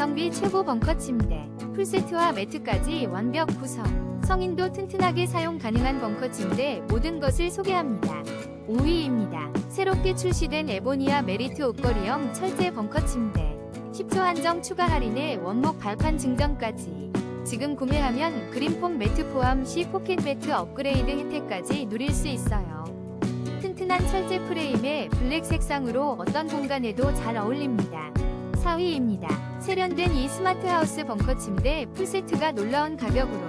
가성비 최고 벙커 침대, 풀세트와 매트까지 완벽 구성, 성인도 튼튼하게 사용 가능한 벙커 침대 모든 것을 소개합니다. 5위입니다. 새롭게 출시된 에보니아 메리트 옷걸이형 철제 벙커 침대. 10초 한정 추가 할인에 원목 발판 증정까지. 지금 구매하면 그린폼 매트 포함 시 포켓 매트 업그레이드 혜택까지 누릴 수 있어요. 튼튼한 철제 프레임에 블랙 색상으로 어떤 공간에도 잘 어울립니다. 4위입니다. 세련된 이 스마트하우스 벙커 침대 풀세트가 놀라운 가격으로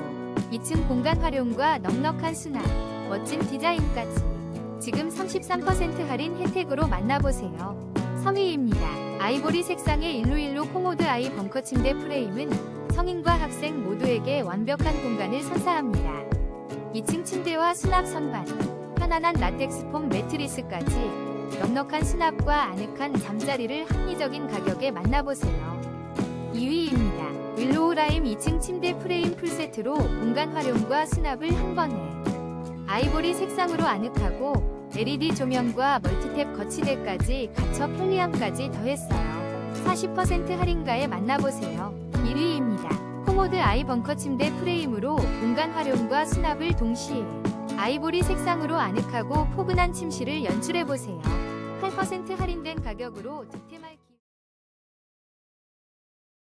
2층 공간 활용과 넉넉한 수납, 멋진 디자인까지 지금 33% 할인 혜택으로 만나보세요. 3위입니다. 아이보리 색상의 일루일루 코모드 아이 벙커 침대 프레임은 성인과 학생 모두에게 완벽한 공간을 선사합니다. 2층 침대와 수납 선반, 편안한 라텍스 폼 매트리스까지 넉넉한 수납과 아늑한 잠자리를 합리적인 가격에 만나보세요. 2위입니다. 윌로우 라임 2층 침대 프레임 풀세트로 공간 활용과 수납을 한 번에 아이보리 색상으로 아늑하고 LED 조명과 멀티탭 거치대까지 갖춰 편리함까지 더했어요. 40% 할인가에 만나보세요. 1위입니다. 코모드 아이 벙커 침대 프레임으로 공간 활용과 수납을 동시에 아이보리 색상으로 아늑하고 포근한 침실을 연출해보세요. 8% 할인된 가격으로 득템할 기...